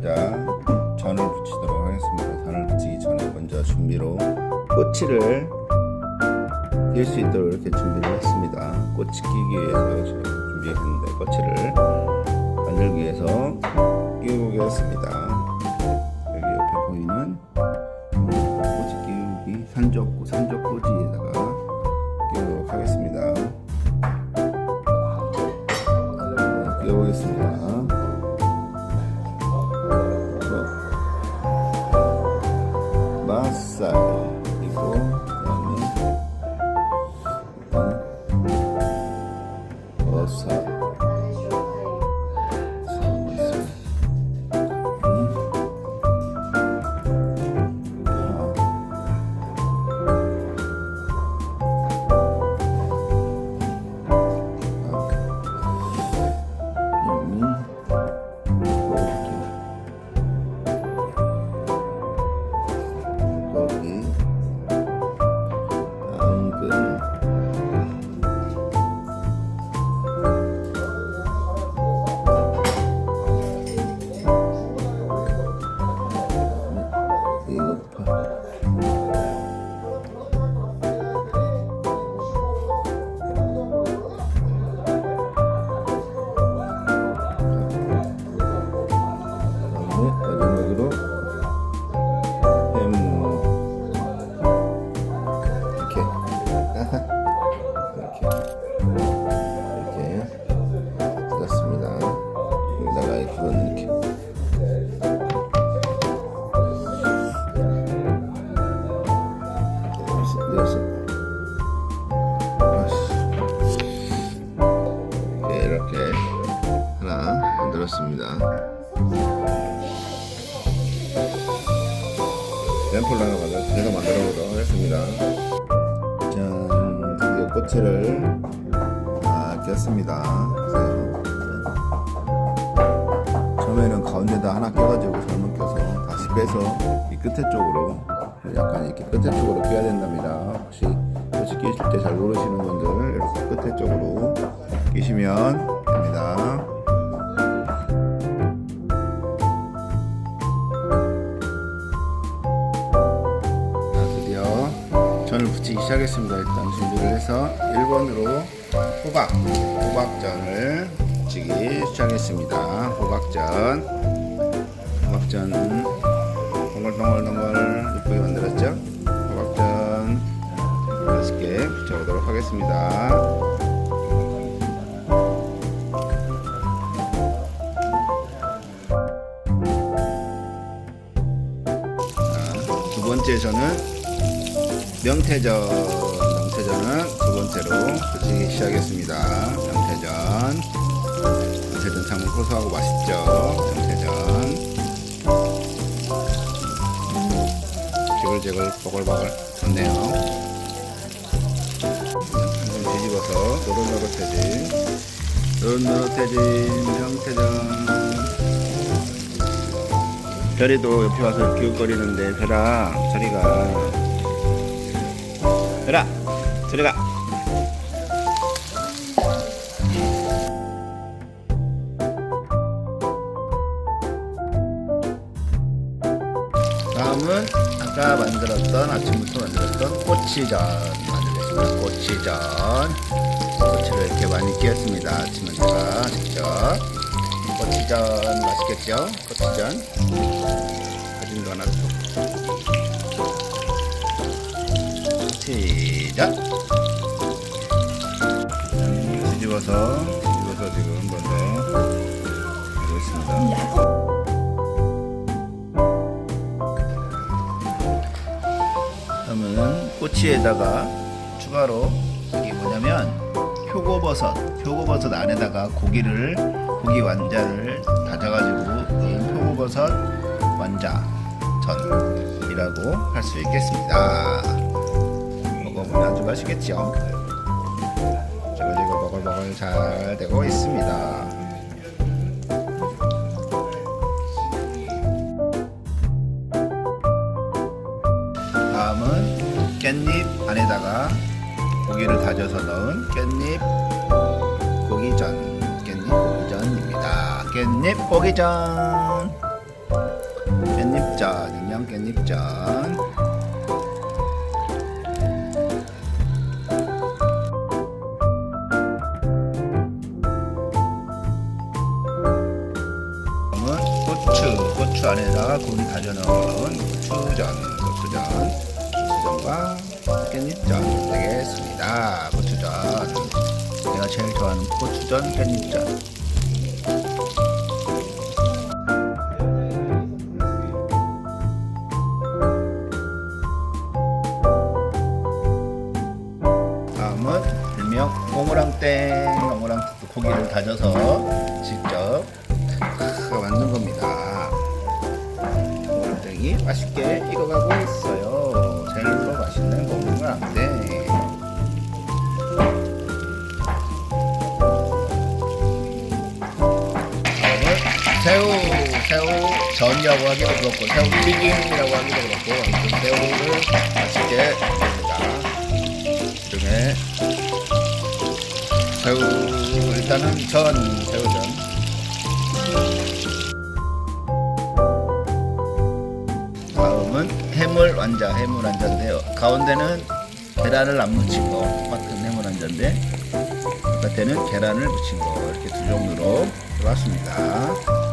넣자마자 전을 붙이도록 하겠습니다. 전을 붙이기 전에 먼저 준비로 꼬치를 낄 수 있도록 이렇게 준비를 했습니다. 꼬치 끼기 위해서 준비했는데 꼬치를 만들기 위해서 끼우게 했습니다. 여기 옆에 보이는 꼬치 끼우기 산적 산적 꼬지에다가 끼우도록 하겠습니다. 끼워보겠습니다. 맛살 램플 하나 만들, 제가 만들어 보도록 하겠습니다. 짠, 드디어 꼬치를 다 꼈습니다. 처음에는 가운데다 하나 껴가지고 잘못 껴서 다시 빼서 이 끝에 쪽으로 약간 이렇게 끝에 쪽으로 껴야 된답니다. 혹시 꼬치 끼실 때 잘 모르시는 분들 이렇게 끝에 쪽으로 끼시면 시작했습니다. 일단 준비를 해서 1번으로 호박, 호박전을 붙이기 시작했습니다. 호박전, 호박전 동글동글동글 예쁘게 만들었죠? 호박전 맛있게 붙여보도록 하겠습니다. 자, 두 번째 전은 명태전 명태전은 두 번째로 붙이기 시작했습니다. 명태전. 명태전 참 고소하고 맛있죠? 명태전. 지글지글 보글보글 좋네요. 한번 뒤집어서 노릇노릇해진 노릇노릇해진 명태전. 별이도 옆에 와서 기웃거리는데 별아 저리가 별아 저리가. 다음은 아까 만들었던 아침부터 만들었던 꼬치전 만들겠습니다. 꼬치전. 꼬치를 이렇게 많이 끼웠습니다. 아침에 제가 직접. 꼬치전 맛있겠죠? 꼬치전. 사진도 하나 시작. 음, 뒤집어서 뒤집어서 지금 먼저 하고 있습니다. 그러면 꼬치에다가 추가로 이게 뭐냐면 표고버섯 표고버섯 안에다가 고기를 고기 완자를 다져가지고 이 표고버섯 완자 전이라고 할 수 있겠습니다 아주 맛있겠죠 지글지글 버글버글 잘 되고 있습니다. 다음은 깻잎 안에다가 고기를 다져서 넣은 깻잎 고기전. 깻잎 고기전입니다. 깻잎 고기전. 깻잎전, 양념 깻잎전. 안에다가 고기 다져넣은 고추전, 고추전, 고추전과 깻잎전 되겠습니다. 고추전. 내가 제일 좋아하는 고추전, 깻잎전. 다음은 일명 오므랑땡 오므랑땡 고기를 다져서 맛있게 익어가고 있어요. 제일로 맛있는 오므랑땡 다음은 새우 새우 전이라고 하기도 그렇고 새우 튀김이라고 하기도 그렇고 아무튼 새우를 맛있게 먹습니다. 중에 새우 일단은 전 새우전 해물 완자 해물 완자인데요 가운데는 계란을 안 묻힌 거 똑같은 해물 완자인데 바깥에는 계란을 묻힌 거 이렇게 두 종류로 해봤습니다